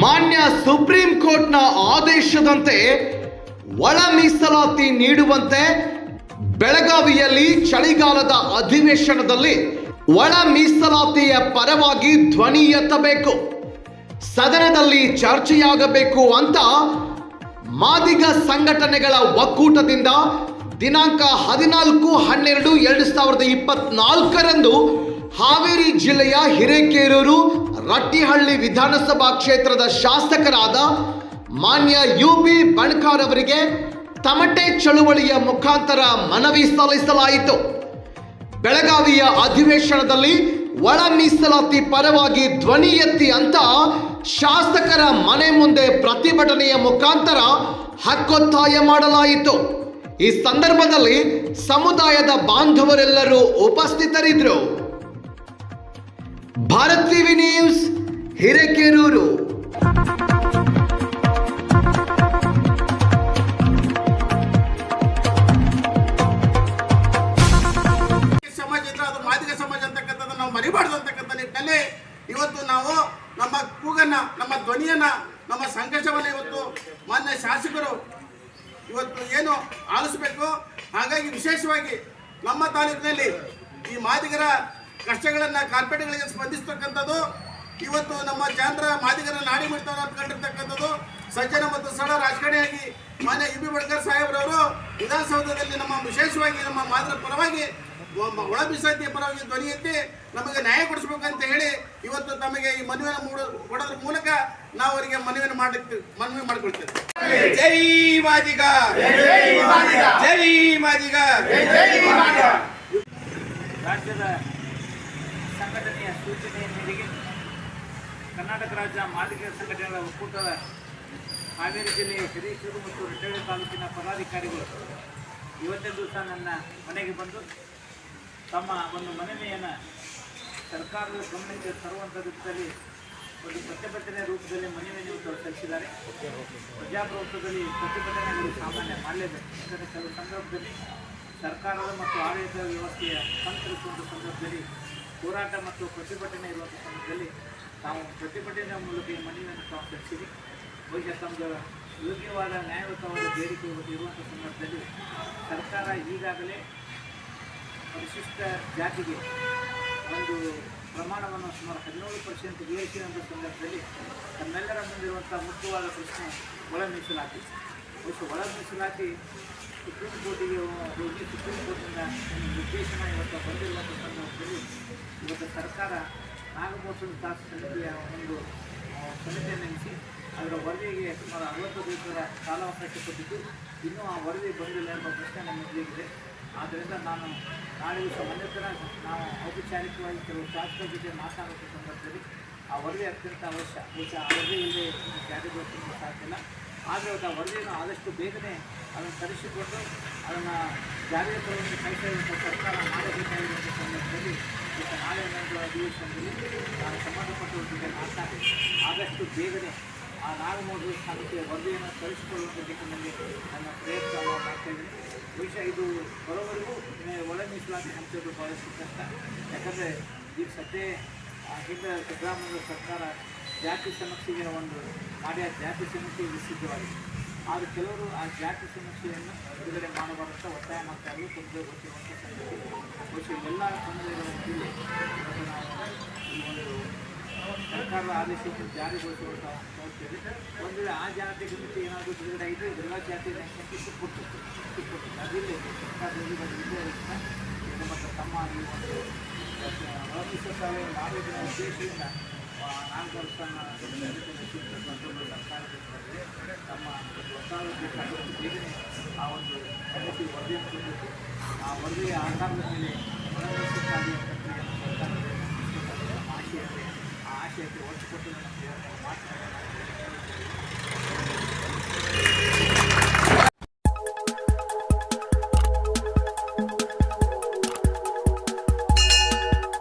ಮಾನ್ಯ ಸುಪ್ರೀಂ ಕೋರ್ಟ್ನ ಆದೇಶದಂತೆ ಒಳ ಮೀಸಲಾತಿ ನೀಡುವಂತೆ ಬೆಳಗಾವಿಯಲ್ಲಿ ಚಳಿಗಾಲದ ಅಧಿವೇಶನದಲ್ಲಿ ಒಳ ಮೀಸಲಾತಿಯ ಪರವಾಗಿ ಧ್ವನಿ ಎತ್ತಬೇಕು. ಸದನದಲ್ಲಿ ಚರ್ಚೆಯಾಗಬೇಕು ಅಂತ ಮಾದಿಗ ಸಂಘಟನೆಗಳ ಒಕ್ಕೂಟದಿಂದ ದಿನಾಂಕ ಹದಿನಾಲ್ಕು ಹನ್ನೆರಡು ಎರಡು ಸಾವಿರದ ಇಪ್ಪತ್ನಾಲ್ಕರಂದು ಹಾವೇರಿ ಜಿಲ್ಲೆಯ ಹಿರೇಕೇರೂರು ರಟ್ಟಿಹಳ್ಳಿ ವಿಧಾನಸಭಾ ಕ್ಷೇತ್ರದ ಶಾಸಕರಾದ ಮಾನ್ಯ ಯು ಬಿ ಬಣ್ಕಾರ್ ಅವರಿಗೆ ತಮಟೆ ಚಳುವಳಿಯ ಮುಖಾಂತರ ಮನವಿ ಸಲ್ಲಿಸಲಾಯಿತು. ಬೆಳಗಾವಿಯ ಅಧಿವೇಶನದಲ್ಲಿ ಒಳ ಮೀಸಲಾತಿ ಪರವಾಗಿ ಧ್ವನಿ ಎತ್ತಿ ಅಂತ ಶಾಸಕರ ಮನೆ ಮುಂದೆ ಪ್ರತಿಭಟನೆಯ ಮುಖಾಂತರ ಹಕ್ಕೊತ್ತಾಯ ಮಾಡಲಾಯಿತು. ಈ ಸಂದರ್ಭದಲ್ಲಿ ಸಮುದಾಯದ ಬಾಂಧವರೆಲ್ಲರೂ ಉಪಸ್ಥಿತರಿದ್ದರು. Bharat TV news, Hirekerur. ಸಮಾಜ ಇದ್ರೆ ಅದು ಮಾದಿಗ ಸಮಾಜ ಅಂತಕ್ಕಂಥದ್ದು ನಾವು ಮರಿಬಾರ್ದು ಅಂತಕ್ಕಂಥ ನಿಟ್ಟಿನಲ್ಲಿ ಇವತ್ತು ನಾವು ನಮ್ಮ ಕೂಗನ್ನ, ನಮ್ಮ ಧ್ವನಿಯನ್ನ, ನಮ್ಮ ಸಂಘರ್ಷವನ್ನು ಇವತ್ತು ಮಾನ್ಯ ಶಾಸಕರು ಇವತ್ತು ಏನು ಆಲಿಸಬೇಕು? ಹಾಗಾಗಿ ವಿಶೇಷವಾಗಿ ನಮ್ಮ ತಾಲೂಕಿನಲ್ಲಿ ಈ ಮಾದಿಗರ ಕಷ್ಟಗಳನ್ನ ಕಾರ್ಪೊರೇಟ್ಗಳಿಗೆ ಸ್ಪಂದಿಸ್ತಕ್ಕಂಥದ್ದು. ಇವತ್ತು ನಮ್ಮ ಚಾಂದ್ರ ಮಾದಿಗರ ನಾಡಿ ಅಂತ ಕಂಡಿರ್ತಕ್ಕಂಥದ್ದು. ಸಜ್ಜನ ಮತ್ತು ಸಡ ರಾಜಕಾರಣಿಯಾಗಿ ಮಾನ್ಯ ಯು ಬಿ ಬಡ್ಕರ್ ಸಾಹೇಬ್ರವರು ವಿಧಾನಸೌಧದಲ್ಲಿ ನಮ್ಮ ವಿಶೇಷವಾಗಿ ನಮ್ಮ ಮಾದರ ಪರವಾಗಿ ಒಳ ಮೀಸಲಾತಿಯ ಪರವಾಗಿ ಧ್ವನಿ ಎತ್ತಿ ನಮಗೆ ನ್ಯಾಯ ಕೊಡಿಸ್ಬೇಕಂತ ಹೇಳಿ ಇವತ್ತು ತಮಗೆ ಈ ಮನವಿಯನ್ನು ಮೂಡ ಕೊಡೋದ್ರ ಮೂಲಕ ನಾವು ಅವರಿಗೆ ಮನವಿಯನ್ನು ಮಾಡಿ ಮನವಿ ಮಾಡಿಕೊಳ್ತೇವೆ. ಜೈ ಮಾದಿಗ ಜೈ ಮಾದಿಗ ರಾಜ್ಯದ ಸೂಚನೆಯ ಮೇರೆಗೆ ಕರ್ನಾಟಕ ರಾಜ್ಯ ಮಾದಿಗ ಸಂಘಟನೆಗಳ ಒಕ್ಕೂಟದ ಹಾವೇರಿ ಜಿಲ್ಲೆಯ ಹಿರೇಕೆರೂರು ಮತ್ತು ರಿಟೈರ್ಡ್ ತಾಲೂಕಿನ ಪದಾಧಿಕಾರಿಗಳು ಇವತ್ತೇ ದಿವಸ ನನ್ನ ಮನೆಗೆ ಬಂದು ತಮ್ಮ ಒಂದು ಮನವಿಯನ್ನು ಸರ್ಕಾರದ ಗಮನಕ್ಕೆ ತರುವಂಥ ಒಂದು ಪ್ರತಿಭಟನೆ ರೂಪದಲ್ಲಿ ಮನವಿಯನ್ನು ಇವತ್ತು ಸಲ್ಲಿಸಿದ್ದಾರೆ. ಪ್ರಜಾಪ್ರಭುತ್ವದಲ್ಲಿ ಪ್ರತಿಭಟನೆಗಳು ಸಾಮಾನ್ಯ ಮಾಡಲೇಬೇಕು. ಯಾಕಂದರೆ ಕೆಲವು ಸಂದರ್ಭದಲ್ಲಿ ಸರ್ಕಾರದ ಮತ್ತು ಆಡಳಿತ ವ್ಯವಸ್ಥೆಯ ಸಂತರಿಸುವಂಥ ಸಂದರ್ಭದಲ್ಲಿ ಹೋರಾಟ ಮತ್ತು ಪ್ರತಿಭಟನೆ ಇರುವಂಥ ಸಂದರ್ಭದಲ್ಲಿ ತಾವು ಪ್ರತಿಭಟನೆಯ ಮೂಲಕ ಈ ಮನವಿಯನ್ನು ತಾವು ಸಲ್ಲಿಸಿರಿ ಬಹುಶಃ ತಮ್ಮದು ಯೋಗ್ಯವಾದ ನ್ಯಾಯಯುತವಾದ ಬೇಡಿಕೆ ಇರುವಂಥ ಸಂದರ್ಭದಲ್ಲಿ ಸರ್ಕಾರ ಈಗಾಗಲೇ ಪರಿಶಿಷ್ಟ ಜಾತಿಗೆ ಒಂದು ಪ್ರಮಾಣವನ್ನು ಸುಮಾರು ಹದಿನೇಳು ಪರ್ಸೆಂಟ್ ಏರಿಸಿರುವಂಥ ಸಂದರ್ಭದಲ್ಲಿ ತಮ್ಮೆಲ್ಲರ ಮುಂದಿರುವಂಥ ಮುಖ್ಯವಾದ ಪ್ರಶ್ನೆ ಒಳ ಮೀಸಲಾತಿ ಬಹುಶಃ ಒಳ ಮೀಸಲಾತಿ ಸುಪ್ರೀಂ ಕೋರ್ಟಿಗೆ ಹೋಗಿ ಸುಪ್ರೀಂ ಕೋರ್ಟಿಂದ ಒಂದು ನಿರ್ದೇಶನ ಇವತ್ತು ಬಂದಿರುವಂಥ ಸಂದರ್ಭದಲ್ಲಿ ಇವತ್ತು ಸರ್ಕಾರ ನಾಗಮೋಷಣ ದಾಸ್ ಸಮಿತಿಯ ಒಂದು ಸಮಿತಿ ಸಮಿತಿಯನ್ನು ನೇಮಿಸಿ ಅದರ ವರದಿಗೆ ಸುಮಾರು ಅರವತ್ತು ದಿವಸದ ಕಾಲಾವಕಾಶ ಕೊಟ್ಟಿದ್ದು ಇನ್ನೂ ಆ ವರದಿ ಬಂದಿಲ್ಲ ಎಂಬ ಪ್ರಶ್ನೆ ನಮ್ಮ ಎದುರಿಗಿದೆ ಆದ್ದರಿಂದ ನಾನು ನಾಳೆ ದಿವಸ ಮನೆತರ ನಾವು ಔಪಚಾರಿಕವಾಗಿ ಕೆಲವು ಶಾಸಕರ ಜೊತೆ ಮಾತನಾಡುವಂಥ ಸಂದರ್ಭದಲ್ಲಿ ಆ ವರದಿ ಅತ್ಯಂತ ಅವಶ್ಯ. ಬಹುಶಃ ಆ ವರದಿ ಇಲ್ಲದೆ ಜಾರಿಗೊಳಿಸಲು ಸಾಧ್ಯ ಇಲ್ಲ. ಆದರೆ ಆ ವರದಿಯನ್ನು ಆದಷ್ಟು ಬೇಗನೆ ಅದನ್ನು ತರಿಸಿಕೊಂಡು ಅದನ್ನು ಜಾರಿಗೆ ತರುವಂತೆ ಸರ್ಕಾರ ಸರ್ಕಾರ ಮಾಡಬೇಕಾಗಿರುವಂಥ ಸಂದರ್ಭದಲ್ಲಿ ಈಗ ನಾಳೆ ನಡೆದ ಅಧಿವೇಶನದಲ್ಲಿ ನಾನು ಸಂಬಂಧಪಟ್ಟವ್ರ ಜೊತೆ ಮಾತನಾಡಿ ಆದಷ್ಟು ಬೇಗನೆ ಆ ನಾಗಮೋದು ಸಮಿತಿಯ ವರದಿಯನ್ನು ತರಿಸಿಕೊಳ್ಳುವಂಥ ದಿಕ್ಕಿನಲ್ಲಿ ನನ್ನ ಪ್ರಯತ್ನ ಮಾಡ್ತಾ ಬಹುಶಃ ಇದು ಬರೋವರೆಗೂ ಒಳ ಮೀಸಲಾತಿ ಹಂಚೋದು ಭಾಳಷ್ಟು ಕಷ್ಟ ಯಾಕಂದರೆ ಈಗ ಸದ್ಯ ಹಿಂದೆ ಸಿದ್ದರಾಮಯ್ಯ ಸರ್ಕಾರ ಜಾತಿ ಸಮಸ್ಯೆಗೆ ಒಂದು ಮಾಡಿ ಆ ಜಾತಿ ಸಮಸ್ಯೆ ವಿಸಿದ್ಧವಾಗಿದೆ ಆದರೆ ಕೆಲವರು ಆ ಜಾತಿ ಸಮಸ್ಯೆಯನ್ನು ಬಿಡುಗಡೆ ಮಾಡಬಾರಂತ ಒತ್ತಾಯ ಮಾಡ್ತಾ ಇದ್ರು ತೊಂದರೆ ಗೊತ್ತಿರುವಂಥ ಸಂಗತಿ ಬಹುಶಃ ಎಲ್ಲ ತೊಂದರೆಗಳ ಮಧ್ಯೆ ಸರ್ಕಾರದ ಆದೇಶವನ್ನು ಜಾರಿಗೊಳಿಸುವಂಥ ನೋಡ್ತೀವಿ ಒಂದು ವೇಳೆ ಆ ಜಾತಿ ಗಮನಿಸಿ ಏನಾದರೂ ಬಿಡುಗಡೆ ಇದ್ದರೆ ಎಲ್ಲ ಜಾತಿ ಜನಸಂಖ್ಯೆ ಸುಟ್ಕೊಡ್ತಿತ್ತು ಸುಟ್ಕೊಡ್ತಿತ್ತು ಅದಿಲ್ಲ ಸರ್ಕಾರದಲ್ಲಿ. ಇದು ಮತ್ತು ತಮ್ಮ ಒಂದು ಅವಲಂಬಿಸಲಾಗಿ ಮಾಡುವುದರ ಉದ್ದೇಶದಿಂದ ತಮ್ಮ ಒತ್ತಾಯ ಬೇಕಾದಷ್ಟು ಬೇಗನೆ ಆ ಒಂದು ಸಮಿತಿ ವರದಿಯನ್ನು ಆ ವರದಿಯ ಆಧಾರದ ಮೇಲೆ ಪ್ರಕ್ರಿಯೆಯನ್ನು ಸರ್ಕಾರ ನಡೆಸಬೇಕಾಗಿದೆ. ನಮ್ಮ ಆಶಯ ಇದೆ. ಆ ಆಶಯಕ್ಕೆ ಒತ್ತು ಕೊಟ್ಟು ನಮ್ಮ ಮಾತನಾಡೋಣ